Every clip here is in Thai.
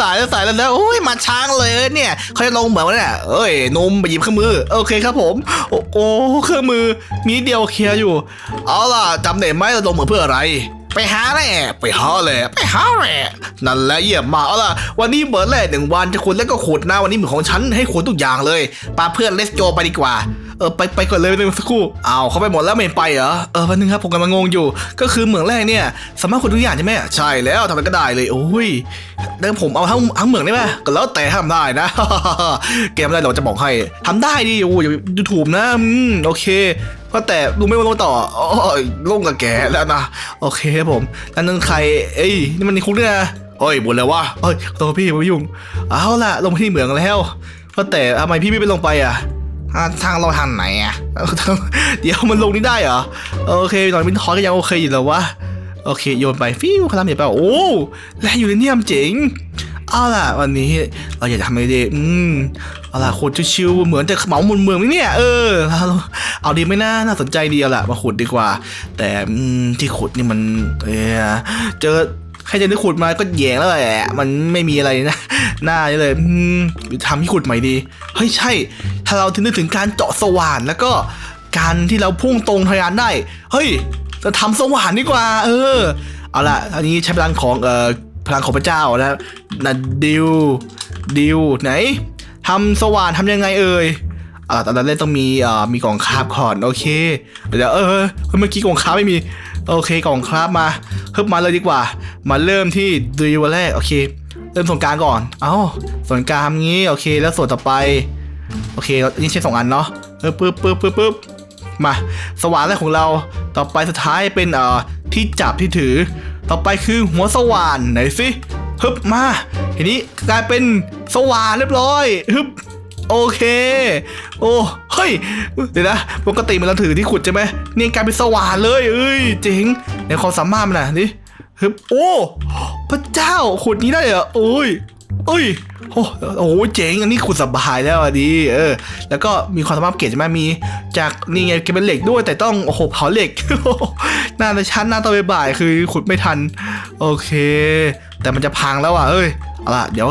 สายแล้วสายแล้วนะโอ้ยมาช้างเลยเนี่ยเขาจะลงเหมือนวะเนี่ยเอ้ยนมไปหยิบเครื่องมือ โอเคครับผม โอ้โอเครื่องมือมีเดียวเคลียร์อยู่ เอาล่ะจำได้ไหมเราลงเหมือนเพื่ออะไรไปหาแหละไปหาแหละไปหาแหละนั่นแหละเยี่ยมมากเอาล่ะวันนี้เบิร์ดแหละหนึ่งวันจะขุดแล้วก็ขุดนะวันนี้เหมือนของฉันให้ขุดทุกอย่างเลยปาเพื่อนเลสโจไปดีกว่า เออไปไปก่อนเลยหนึ่งสักครู่อ้าวเขาไปหมดแล้วไม่ไปเหรอเออวันนึงครับผมกำลังงงอยู่ ก็คือเหมืองแรกเนี่ย สามารถขุดทุกอย่างใช่ไหมใช่แล้วทำอะไรก็ได้เลยโอ้ยเดิมผมเอาทั้งทั้งเหมืองได้ไหมก็แล้วแต่ทำได้นะเกมอะไรเราจะบอกให้ทำได้ดิโอ้ยยูทูบนะอืมโอเคก็แต่ลุงไม่มาลงต่อโอ้ยลงกับแกแล้วนะโอเคครับผมแล้วนั่นใครเอ้ยนี่มันในคุกเนี่ยนะเฮ้ยบุญแล้ววะเฮ้ยตัวพี่ไม่ยุ่งเอาล่ะลงที่เหมืองแล้วก็แต่ทำไมพี่ไม่ไปลงไปอะ อ่าทางเราทางไหนอะ เดี๋ยวมันลงนี่ได้เหรอ โอเคหน่อยมินทอยก็ยังโอเคอยู่แล้ววะ โอเคโยนไปฟิวคลามเดี๋ยวไปโอ้แร่ยูเรเนียมเจ๋งเอาล่ะวันนี้เราอยากจะทำอะไรดีอืมเอาล่ะขุดชิวๆเหมือนจะเหมาหมุนเมืองเนี่ยเออเอาดีไหมน่าน่าสนใจดีเอาล่ะมาขุดดีกว่า แต่อืมที่ขุดนี่มันเออเจอ ใครจะได้ขุดมาก็แย่แล้วแหละมันไม่มีอะไรนะหน้าเลยอืมทำที่ขุดใหม่ดีเฮ้ยใช่ ถ้าเราถึงนึกถึงการเจาะสว่านแล้วก็การที่เราพุ่งตรงทะยานได้เฮ้ยจะทำสว่านดีกว่า เออเอาล่ะอันนี้ใช้พลังของเอ่อพลังของพระเจ้านะนะดิวดิวไหนทำสว่านทำยังไงเอ่ยอ่าตอนนั้นเล่นต้องมีอ่ามีกล่องคาบก่อนโอเคเดี๋ยวเออเมื่อกี้กล่องคาบไม่มี โอเคกล่องคราบมาเพิ่มาเลยดีกว่า มาเริ่มที่ดิวแรกโอเค เริ่มส่วนกลางก่อน เอ้าส่วนกลางงี้โอเคแล้วส่วนต่อไป โอเคนนี้ใช้สองอันเนาะเออปึ๊บปึ๊บปึ๊บปึ๊บมา สว่านแรกของเราต่อไปสุดท้ายเป็นเอ่อที่จับที่ถือ ต่อไปคือหัวสว่านไหนสิฮึบมาทีนี้กลายเป็นสว่านเรียบร้อยฮึบ โอเค โอ้ เฮ้ย เดี๋ยวนะ ปกติมันเราถือที่ขุดใช่ไหมนี่กลายเป็นสว่านเลย เอ้ยเจ๋งในความสามารถมันนะนี่ฮึบโอ้ พระเจ้า ขุดนี้ได้เหรอโอ้ยเอ้ย โอ้โห เจ๋ง อันนี้ขุดสบายแล้วอะดี เออ แล้วก็มีความสามารถเกรดใช่ไหมมี จากนี่ไงเก็บเป็นเหล็กด้วย แต่ต้อง โอ้โห เผาเหล็ก หน้าในชั้นหน้าตอนบ่ายๆคือขุดไม่ทัน โอเค แต่มันจะพังแล้วอะเอ้ย เอาล่ะเดี๋ยว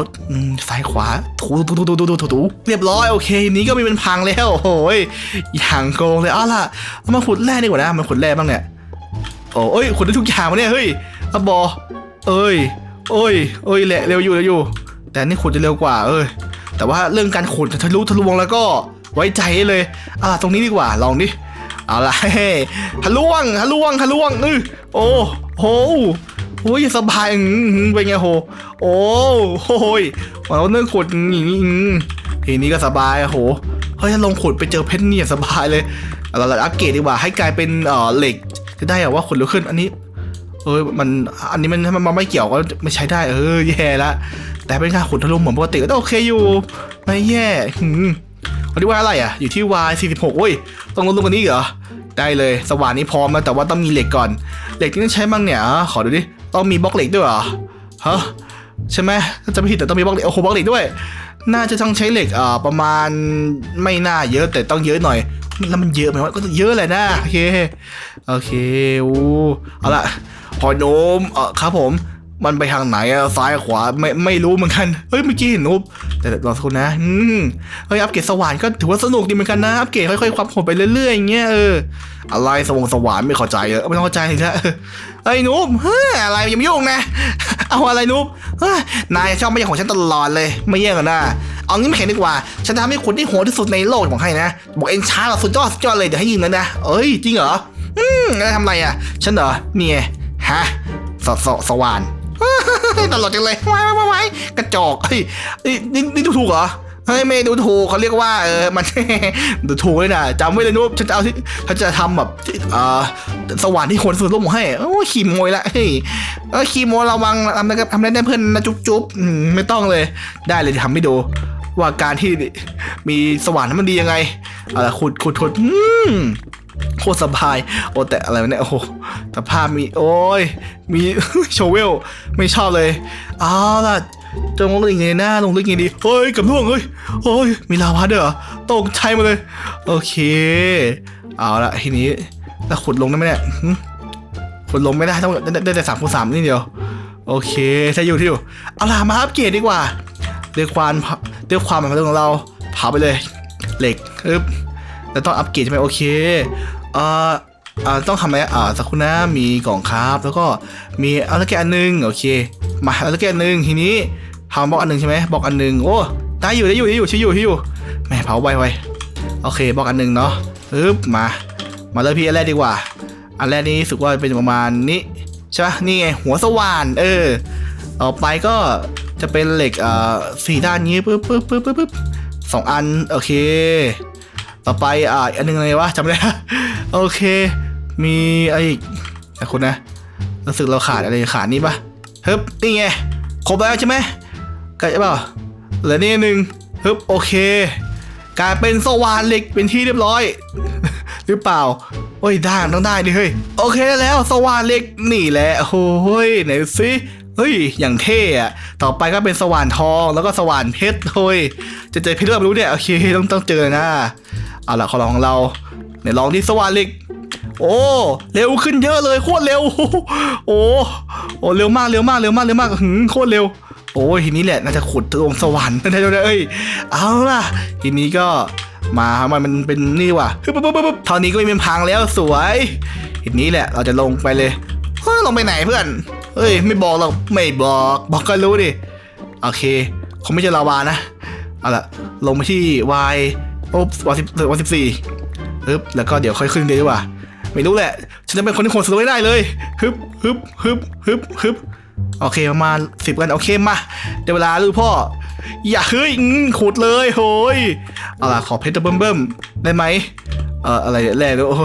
ซ้ายขวาถูถูถูถูถูถูเรียบร้อยโอเคนี้ก็มีเป็นพังแล้วโอ้ยอย่างโกงเลยเอาล่ะเอามาขุดแร่ดีกว่านะมาขุดแร่บ้างเนี่ยโอ้ยขุดได้ทุกอย่างวะเนี่ยเฮ้ยอบอเอ้ยเอ้ยเอ้ยแหละเร็วอยู่เร็วอยู่ แต่นี่ขุดจะเร็วกว่าเอ้ยแต่ว่าเรื่องการขุดทะลุทะลวงแล้วก็ไว้ใจเลยอ่าตรงนี้ดีกว่าลองดิเอาล่ะทะลวงทะลวงทะลวงเออโอ้โห อ้ยสบายเป็นไงโห โอ้โหยเราเรื่องขุดอย่างนี้ทีนี้ก็สบายโหเฮ้ยถ้าลงขุดไปเจอเพชรเนี่ยสบายเลยเอาเราอัปเกรดดีกว่าให้กลายเป็นเอ่อเหล็กจะได้เหรอว่าขุดเร็วขึ้นอันนี้ เออมันอันนี้มันมันไม่เกี่ยวก็ไม่ใช้ได้ เออแย่ละแต่เป็นการขุดทะลุเหมือนปกติก็โอเคอยู่ไม่แย่หืมวันนี้ว่าอะไรอะ อยู่ที่ Y 46โอ้ยต้องลดลงกว่านี้เหรอได้เลย สว่านนี้พร้อมแล้วแต่ว่าต้องมีเหล็กก่อน เหล็กที่ต้องใช้บ้างเนี่ยขอดูดิ ต้องมีบล็อกเหล็กด้วยเหรอฮะใช่ไหมถ้าจะไม่ผิดแต่ต้องมีบล็อกเหล็กโอ้โหบล็อกเหล็กด้วย น่าจะต้องใช้เหล็กอ่าประมาณไม่น่าเยอะแต่ต้องเยอะหน่อยแล้วมันเยอะไหมวะก็เยอะแหละนะโอเคโอเคอู้เอาละพอโน้มเออครับผม มันไปทางไหนอะซ้ายขวาไม่ไม่รู้เหมือนกันเฮ้ยเมื่อกี้เห็นนุ๊บแต่รอสักครู่นะอืมเฮ้ยอัปเกรดสว่านก็ถือว่าสนุกดีเหมือนกันนะอัปเกรดค่อยๆความโหดไปเรื่อยๆอย่างเงี้ยเอออะไรสวงสว่านไม่เข้าใจเออไม่ต้องเข้าใจเลยนะเออเฮ้ยนุ๊บเฮ้ยอะไรอย่ามายุ่งนะ เอาอะไรนุ๊บเฮ้ยนายชอบไม่ใช่ของฉันตลอดเลยไม่แย่งกันนะเอางี้ไม่แข่งดีกว่า ฉันทำให้คุณที่โหดที่สุดในโลกบอกให้นะบอกเอ็นช้าเราสุดยอดสุดยอดเลยเดี๋ยวให้ยืมนะนะเอ้ยจริงเหรออืมแล้วทำไรอะฉันเหรอเนี่ยฮะสสสว่าน ตลกจังเลยว้ายว้ายว้ายกระจอกเฮ้ยนี่นี่ดูถูกเหรอเฮ้ยไม่ดูถูกเขาเรียกว่าเออมันดูถูกเลยนะจำไว้เลยนุ๊บฉันจะเอาที่ฉันจะทำแบบเอ่อสว่านที่คนสุดร่มให้โอ้ขี้โมยละเฮ้ยเออขี้โมยระวังทำได้ทำได้ได้เพื่อนนะจุ๊บจุ๊บไม่ต้องเลย ได้เลยจะทำให้ดู ว่าการที่มีสว่านนั้นมันดียังไงเอาละขุดขุดขุดอืม โคตรสบาย โอ้แต่อะไรวะเนี่ย โอ้โหแต่ภาพมี โอ้ย มีโชเวล ไม่ชอบเลยเอาวล่ะจะลงลึกยังไงหน้าลงลึกยังไงดีเฮ้ยกับล่วงเฮ้ยโอ้ยมีลาวาด้วยเหรอตกใจมาเลย โอเค เอาละทีนี้แล้วขุดลงได้ไหมเนี่ยขุดลงไม่ได้ต้องได้แต่สามคูณสามนี่เดียว โอเคถ้าอยู่ที่อยู่เอาล่ะมาอัปเกรดดีกว่าด้วยความด้วยความมันของเราเผาไปเลย เหล็กอึ๊บ แล้วต้องอัปเกรดใช่ไหมโอเคเอ่ออ่าต้องทำอะไรอ่าสักครู่นะมีกล่องคราฟแล้วก็มีเอาละแกอันหนึงโอเค มาเอาละแกอันหนึงทีนี้ทำบล็อกอันหนึงใช่ไหมบล็อกอันหนึงโอ้ได้อยู่ได้อยู่ได้อยู่ชิอยู่ชิอยู่แม่เผาไวไวโอเคบล็อกอันหนึงเนาะอึ๊บมา มาเลยพี่อันแรกดีกว่า อันแรกนี้รู้สึกว่าเป็นประมาณนี้ใช่ปะนี่ไงหัวสว่าน เออต่อไปก็จะเป็นเหล็กเอ่อสี่ด้านนี้ปึ๊บปึ๊บปึ๊บปึ๊บสองอันโอเค ต่อไปอ่าอันหนึงอะไรวะจำไม่ได้โอเค มีอะไรอีกแต่คุณนะรู้สึกเราขาดอะไรขาดนี้ปะฮึบนี่ไงครบแล้วใช่ไหมใกล้เปล่าเหลือนี่หนึ่งฮึบโอเคกลายเป็นสวานเหล็กเป็นที่เรียบร้อย หรือเปล่า โอ้ยได้ต้องได้ดิเฮ้ยโอเคแล้วสวานเหล็กนี่แหละโอ้ยไหนสิเฮ้ย อย่างเท่อะต่อไปก็เป็นสว่านทองแล้วก็สว่านเพชรเฮ้ยจะเจอเพชรหรือเปล่าไม่รู้เนี่ย โอเค ต้องต้องเจอนะ เอาล่ะขอลองของเราไหนลองที่สวานเล็กโอ้ เร็วขึ้นเยอะเลยโคตรเร็ว โอ้โอ้เร็วมากเร็วมากเร็วมากเร็วมากหืมโคตรเร็ว โอ้ทีนี้แหละน่าจะขุดลงสวรรค์ได้ได้เอ้ยเอาล่ะ ทีนี้ก็มามันมันเป็นนี่ว่ะปึ๊บปึ๊บปึ๊บปึ๊บเท่านี้ก็ไม่เป็นพังแล้วสวยทีนี้แหละเราจะลงไปเลยเฮ้ยลงไปไหนเพื่อนเฮ้ย ไม่บอกหรอกไม่บอก บอกก็รู้ดิโอเคคงไม่ใช่ลาวานะเอาล่ะลงไปที่ y ปุ๊บวันสิบวันสิบสี่ปึ๊บแล้วก็เดี๋ยวค่อยขึ้นดีกว่า ไม่รู้แหละ ฉันจะเป็นคนที่ขนสโลว์ได้เลยฮึบฮึบฮึบฮึบฮึบโอเคประมาณสิบกันโอเคมาเดี๋ยวเวลาลูกพ่อ อย่าเฮ้ยขุดเลยโหยเอาล่ะขอเพชรเบิ่มเบิ่มๆได้ไหมเอ่ออะไรแร่ดูโอ้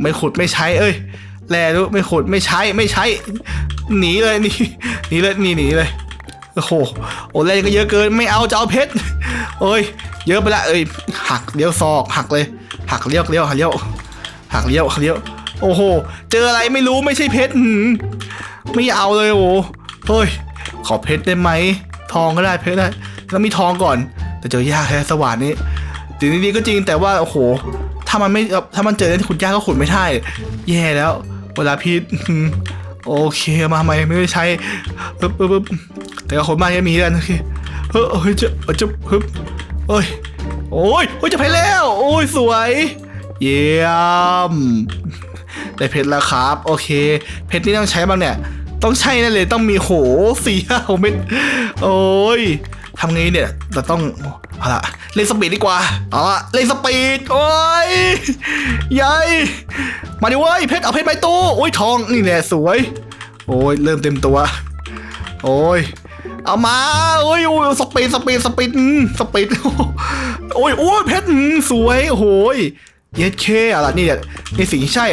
ไม่ขุดไม่ใช้ เอ้ยแร่ดูไม่ขุดไม่ใช้ไม่ใช้ หนีเลยหนี่หนีเลยหนี่หนีเลยโอ้โหโอ้แร่ก็เยอะเกินไม่เอาจะเอาเพชรโอ้ยเยอะไปละเอ้ย หักเลี้ยวซอกหักเลย หักเลี้ยวเลี้ยวหักเลี้ยวหักเลี้ยวหักเลี้ยว โอ้โห เจออะไรไม่รู้ไม่ใช่เพชรหืมไม่เอาเลยโอ้เฮ้ยขอเพชรได้ไหมทองก็ได้เพชรได้แล้วมีทองก่อน แต่เจอยากแค่สว่านนี้ถึงนี้ก็จริงแต่ว่าโอ้โห ถ้ามันไม่ถ้ามันเจอที่ขุดยากก็ขุดไม่ได้แย่แล้ว เวลาพีทโอเคมาใหม่ไม่ได้ใช้ปึ๊บปึ๊บปึ๊บแต่ก็คนมากยังมีกันโอเคเฮ้ยเฮ้ยจะจะปึ๊บเฮ้ย โอ้ยโอ้ยจะไปแล้ว โอ้ยสวย เยี่ยม ได้เพชรแล้วครับ โอเค เพชรนี่ต้องใช้บ้างเนี่ย ต้องใช่แน่เลยต้องมีโหสี่ห้าหกเม็ดโอ้ยทำไงเนี่ยเราต้องเอาละเล่นสปีดดีกว่าเอาละเล่นสปีดโอ้ยใหญ่มาดิเว้ยเพชรเอาเพชรไปตู้โอ้ยทองนี่แหละสวย โอ้ยเริ่มเต็มตัว โอ้ย เอามาโอ้ยโอ้ยสปีดสปีดสปีดสปีดโอ้ยโอ้ยเพชรสวยโอ้ยเย็ดเคอะไรนี่เนี่ยนี่สิ่งที่ใช่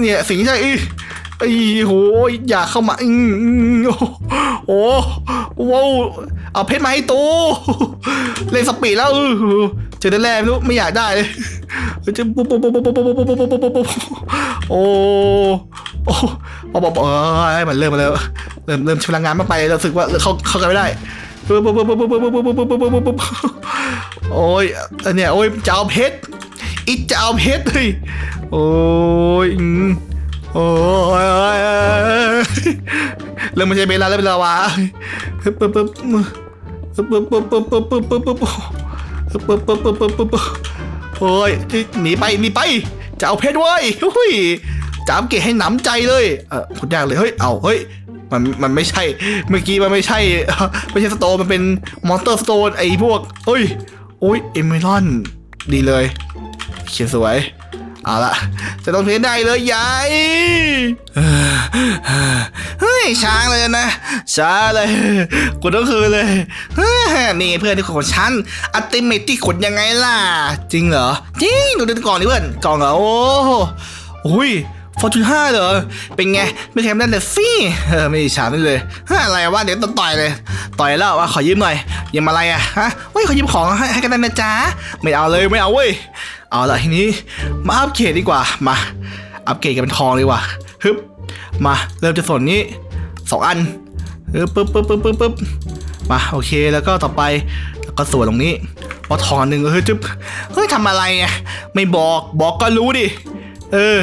เนี่ยสิ่งที่ใช่อี อ้โหอยากเข้ามาอืมโอ้ว้าวเอาเพชรมาให้ตูเล่นสปีดแล้วเออเจอแต่แรกไม่รู้ไม่อยากได้เลยจะปุ๊บปุ๊บปุ๊บปุ๊บปุ๊บปุ๊บปุ๊บปุ๊บปุ๊บปุ๊บโอ้โอ้ปอบอบเอ้ยมันเริ่มมาแล้วเริ่มเริ่มใช้พลังงานมาไปรู้สึกว่าเข้าเข้ากันไม่ได้ปุ๊บปุ๊บปุ๊บปุ๊บปุ๊บปุ๊บปุ๊บปุ๊บปุ๊บปุ๊บปุ๊บปุ๊บโอ้ยอันเนี้ยโอ้ยจะเอาเพชรอีจะเอาเพชรเลยโอ้ยอืม โอ้ยเริ่มไม่ใช่เบลลาแล้วเป็นลาวาปุ๊บปุ๊บปุ๊บปุ๊บปุ๊บปุ๊บปุ๊บปุ๊บปุ๊บปุ๊บปุ๊บปุ๊บปุ๊บปุ๊บปุ๊บปุ๊บบโอ้ยหนีไปหนีไปจะเอาเพชรเว้ยหุ้ยจามเกะให้หนำใจเลยเออพูดยากเลยเฮ้ยเอาเฮ้ยมันมันไม่ใช่เมื่อกี้มันไม่ใช่ไม่ใช่สโตนมันเป็นมอนสเตอร์สโตนไอ้พวกเอ้ยโอ้ยเอเมรอนดีเลยเขียนสวย เอาละจะต้องเพลนได้เลยยายเฮ้ยช้าเลยนะช้าเลยกดทั้งคืนเลยเฮ้ยนี่เพื่อนที่ของฉันอัติเมตที่ขุดยังไงล่ะ จริงเหรอ จริง ดูดูกล่องดิเพื่อนกล่องเหรอโอ้โอ้ยฟอร์จูนห้าเหรอ เป็นไง ไม่แคมได้เลยสิเออไม่ฉาไม่เลยฮะอะไรวะเดี๋ยวต้องต่อยเลย ต่อยแล้วว่าขอยืมหน่อยยืมอะไรอะฮะเฮ้ยขอยืมของให้ให้กันได้นะจ๊ะไม่เอาเลยไม่เอาเว้ยเอาละทีนี้มาอัปเกรดดีกว่ามาอัปเกรดกันเป็นทองดีกว่าฮึบมาเริ่มจากส่วนนี้สองอันฮึบปึ๊บปึ๊บปึ๊บปึ๊บปึ๊บมาโอเคแล้วก็ต่อไปแล้วก็ส่วนตรงนี้พอทองหนึ่งเฮ้ยจึ๊บเฮ้ยทำอะไรอะไม่บอกบอกก็รู้ดิเออ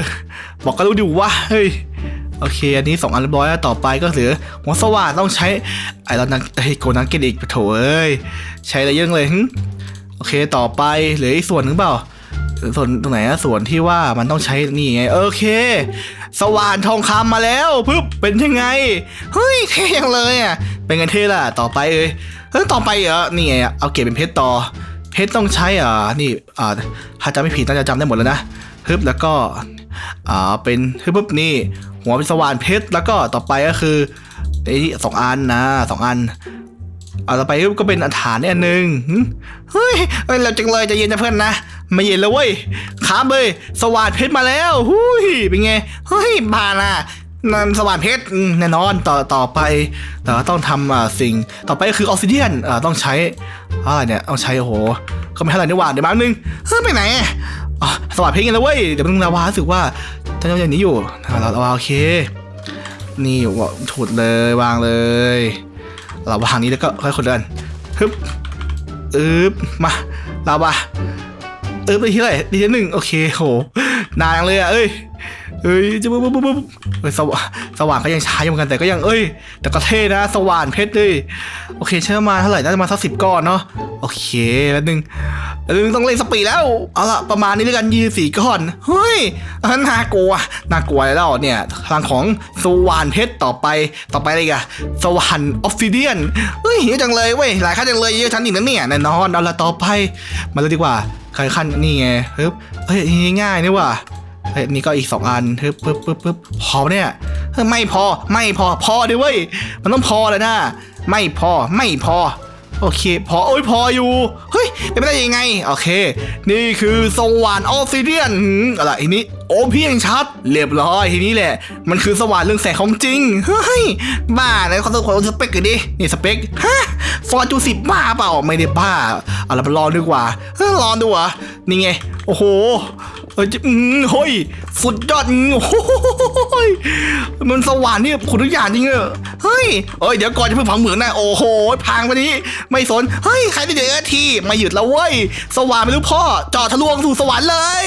บอกก็รู้ดิว่าเฮ้ยโอเค อันนี้สองอันเรียบร้อยแล้วต่อไปก็เหลือหัวสว่านต้องใช้ไอ้เรานังไอ้โกนังเกตอีกโถเอ้ยใช้อะไรเยอะเลยหึโอเคต่อไปเหลืออีกส่วนหนึ่งเปล่า ส่วนตรงไหนอะส่วนที่ว่ามันต้องใช้นี่ไงโอเค สว่านทองคำมาแล้วปึ๊บเป็นยังไงเฮ้ยเท่ยังเลยอะเป็นไงเท่ล่ะต่อไปเอ้ยเฮ้ยต่อไปเหรอนี่ไงเอาเก็บเป็นเพชรต่อเพชรต้องใช้อ่านี่อ่าถ้าจำไม่ผิดน่าจะจำได้หมดแล้วนะฮึบแล้วก็ อ่าเป็นฮึบปุ๊บนี่ หัวเป็นสว่านเพชรแล้วก็ต่อไปก็คือไอ้สองอันนะสองอันเอาต่อไปก็เป็นฐานเนี่อันหนึ่งเฮ้ยเราจังเลยจะเย็นนะเพื่อนนะไม่เย็นแล้วเว้ยข้ามเลยสว่านเพชรมาแล้วหุยเป็นไงเฮ้ยบานะนั่นสว่านเพชรแน่นอนต่อต่อไปแต่ต้องทำอ่าสิ่งต่อไปก็คือออกซิเดียนอ่าต้องใช้อะไรเนี่ยต้องใช้โอ้โหก็ไม่เท่าไหร่นี่หว่าเดี๋ยวมาหนึ่งเฮ้ยไปไหนอ๋อ สวัสดีเพลงกันแล้วเว้ย เดี๋ยวมึงนาวารู้สึกว่าท่านยังอย่างนี้อยู่เราเราโอเค นี่วะถุดเลยวางเลย เราวางนี้แล้วก็ค่อยคนเดินฮึบอึบมาเราบะอึบไปที่ไรดีที่หนึ่งโอเคโหนานเลยอะเอ้ย เอ้ยจะปุ๊บปุ๊บบปุ๊บเฮ้ยสว่างสว่างก็ยังใช้อยู่เหมือนกันแต่ก็ยังเอ้ย แต่ก็เท่นะ สว่านเพชรเลยโอเคใช้ประมาเท่าไหร่น่าจะมาสักสิบก้อนเนาะโอเคแป๊บนึงแป๊บนึงต้องเล่นสปีดแล้วเอาละประมาณนี้แล้วกันยี่สี่ก้อนเฮ้ยน่ากลัวน่ากลัวแล้วเนี่ยทางของสว่านเพชรต่อไปต่อไปอะไรกันสว่านออฟซิเดียนเฮ้ยเยอะจังเลยเว้ยหลายขั้นจังเลยเยอะชั้นอีกนะเนี่ยแน่นอนเอาละต่อไปมาเลยดีกว่าใครขั้นนี่ไงเฮ้ยเฮ้ยอันนี้ง่ายนี่ว่ะ เฮ้ยนี่ก็อีกสองอันปึ๊บปึ๊บปึ๊บปึ๊บพอเนี่ยเฮ้ยไม่พอไม่พอพอดิเว้ยมันต้องพอเลยนะไม่พอไม่พอ โอเค พอโอ้ยพออยู่เฮ้ยเป็นไปได้ยังไง โอเค นี่คือสว่านออฟซิเดียนหืมอะไรทีนี้โอ้พี่ยังชัด เรียบร้อยทีนี้แหละ มันคือสว่านเรื่องแสงของจริงเฮ้ยบ้าเลยเขาต้องขอสเปคกันดินี่สเปคฮะฟอร์จูสิบบ้าเปล่าไม่ได้บ้าเอาละไปรอดีกว่าเฮ้ยรอดูอะนี่ไงโอ้โห เออจะอืมเฮ้ยสุดยอดอืมโอ้ยมันสว่านนี่ขุนทุกอย่างจริงเออเฮ้ยเอ้ยเดี๋ยวก่อนจะเพิ่งผังเหมืองนะโอ้โหพังไปนี้ ไม่สนเฮ้ยใครได้เจอทีมาหยุดแล้วเว้ยสว่านไม่รู้พ่อจอดทะลวงสู่สวรรค์เลย